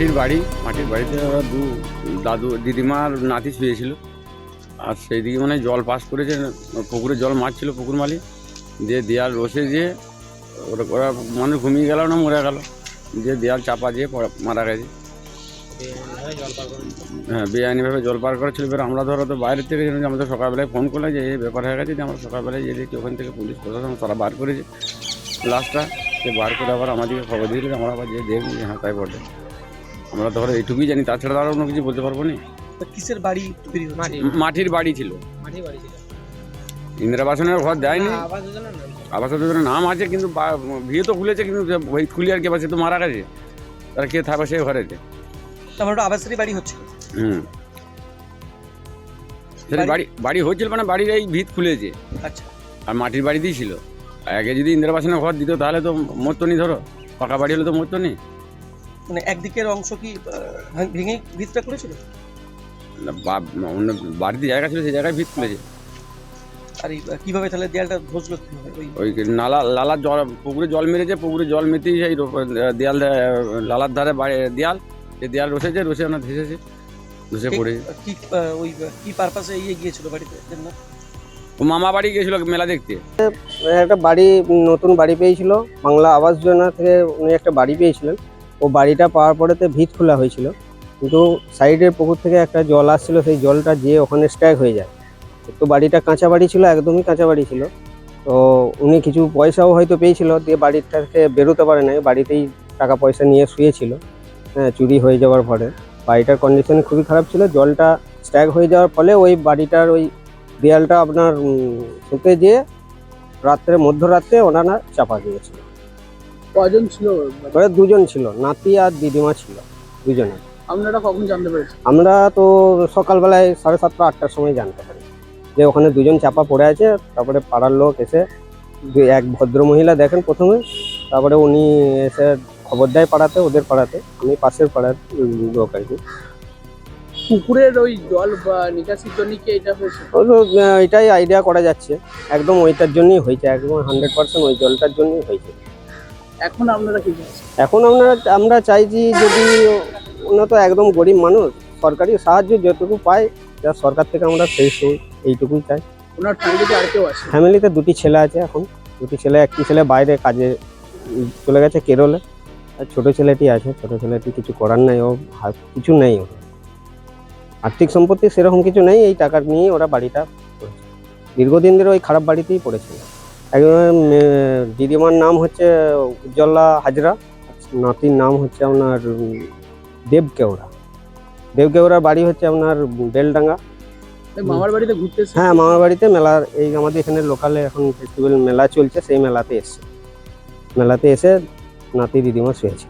মাটির বাড়ি, মাটির বাড়িতে ওরা দু দাদু দিদিমার নাতি শুয়েছিল। আর সেই দিকে মানে জল পাস করেছে, পুকুরে জল মারছিল পুকুর মালিক। দিয়ে দেয়াল রসে দিয়ে ওরা ওরা মানুষ ঘুমিয়ে গেল না মরে গেল। দিয়ে দেয়াল চাপা দিয়ে মারা গেছে। হ্যাঁ বেআইনিভাবে জল পার করেছিল। এবার আমরা ধরো তো বাইরে থেকে জেনেছি আমাদের সকালবেলায় ফোন করলে যে, এই ব্যাপার হয়ে গেছে যে, আমরা সকালবেলায় যে দেখি ওখান থেকে পুলিশ প্রশাসন তারা বার করেছে। লাস্টটা সে বার করে আবার আমাদেরকে খবর দিয়েছিল। আমরা আবার যে দেখি হ্যাঁ তাই বটে। আমরা ধরো এইটুকুই জানি তাছাড়া আর অন্য কিছু বলতে পারব না। তা কিসের বাড়ি তৈরি হচ্ছে? মাটির। বাড়ি ছিল। বাড়ি ছিল। ইন্দিরাবাসনের ঘর দেয়নি। না, আবাস যোজনা। আবাস যোজনার নাম আছে কিন্তু বা- বিয়ে তো খুলেছে কিন্তু যে ওই খুলি আর কে পাশে তো মারা গেছে। তারা কে থাকবে সে ঘরেতে তারপর ওটা আবাসেরই বাড়ি হচ্ছে? হুম। সেটা বাড়ি বাড়ি হচ্ছিল মানে বাড়ির এই ভিত খুলেছে। আচ্ছা। আর মাটির বাড়িতেই ছিল। আগে যদি ইন্দিরাবাসনের ঘর দিত তাহলে তো মরতো নি ধরো। পাকা বাড়ি হলে তো মরতো নি। মানে একদিকের অংশ কি ভেঙে ভিতটা করেছিল? না, বা- অন্য বাড়িতে জায়গা ছিল সেই জায়গায় ভিত খুলেছে আর কীভাবে তাহলে দেয়ালটা ধসলো ওই ওই নালা লালার জল পুকুরে জল মেরেছে পুকুরে জল মেতেই সেই দেয়াল লালার ধারে বাড়ি দেয়াল সেই দেয়াল রসেছে রসে ওনার ধেসেছে ধসে পড়েছে। কি ওই কি পারপাসে ইয়ে গিয়েছিল বাড়িতে? দেন ও মামা বাড়ি গিয়েছিল মেলা দেখতে। একটা বাড়ি নতুন বাড়ি পেয়েছিল বাংলা আবাস যোজনা থেকে উনি একটা বাড়ি পেয়েছিলেন। ও বাড়িটা পাওয়ার পরেতে ভিত খোলা হয়েছিল। কিন্তু সাইডের পুকুর থেকে একটা জল আসছিল, সেই জলটা যেয়ে ওখানে স্ট্যাক হয়ে যায়। তো বাড়িটা কাঁচা বাড়ি ছিল, একদমই কাঁচা বাড়ি ছিল। তো উনি কিছু পয়সাও হয়তো পেয়েছিল, দিয়ে বাড়িটা থেকে বেরোতে পারে নাই, বাড়িতেই টাকা পয়সা নিয়ে শুয়েছিল। হ্যাঁ চুরি হয়ে যাওয়ার পরে। বাড়িটার কন্ডিশন খুবই খারাপ ছিল, জলটা স্ট্যাক হয়ে যাওয়ার ফলে ওই বাড়িটার ওই দেয়ালটা আপনার শুকে যেয়ে রাত্রে, মধ্যরাত্রে ওনারা চাপা দিয়েছিল। কজন ছিল? ওরা দুজন ছিল নাতি আর দিদিমা ছিল দুজনে। আপনারা কখন জানতে পেরেছেন? আমরা তো সকালবেলায় সাড়ে সাতটা আটটার সময় জানতে পারি। যে ওখানে দুজন চাপা পড়ে আছে তারপরে পাড়ার লোক এসে এক ভদ্র মহিলা দেখেন প্রথমে তারপরে উনি এসে খবর দেয় পাড়াতে ওদের পাড়াতে আমি পাশের পাড়ার লোক আর কি। পুকুরের ওই জল বা নিকাশির জন্য কি এটা হয়েছে? এটাই আইডিয়া করা যাচ্ছে। একদম ওইটার জন্যই হয়েছে একদম হান্ড্রেড পার্সেন্ট ওই জলটার জন্যই হয়েছে। এখন আপনারা কি এখন আমরা আমরা চাইছি যদি ওনারা তো একদম গরিব মানুষ সরকারি সাহায্য যতটুকু পায় যা সরকার থেকে আমরা সেই এইটুকুই চাই। ওনার ফ্যামিলিতে আর কেউ আছে? ফ্যামিলিতে দুটি ছেলে আছে এখন। দুটি ছেলে একটি ছেলে বাইরে কাজে চলে গেছে কেরলে। আর ছোট ছেলেটি আছে ছোট ছেলেটি কিছু করার নাই ও কিছু নেই ওর। আর্থিক সম্পত্তি সেরকম কিছু নেই এই টাকা নিয়ে ওরা বাড়িটা দীর্ঘদিন ধরে ওই খারাপ বাড়িতেই পড়েছিল। একজন দিদিমার নাম হচ্ছে উজ্জ্বলা হাজরা নাতির নাম হচ্ছে আপনার দেবকেওড়া দেব কেওড়া। দেব কেওড়ার বাড়ি হচ্ছে আপনার বেলডাঙ্গা। মামার বাড়িতে ঘুরতে হ্যাঁ মামার বাড়িতে মেলার এই আমাদের এখানে লোকালে এখন ফেস্টিভ্যাল মেলা চলছে সেই মেলাতে এসছে। মেলাতে এসে নাতি দিদিমা শুয়েছে।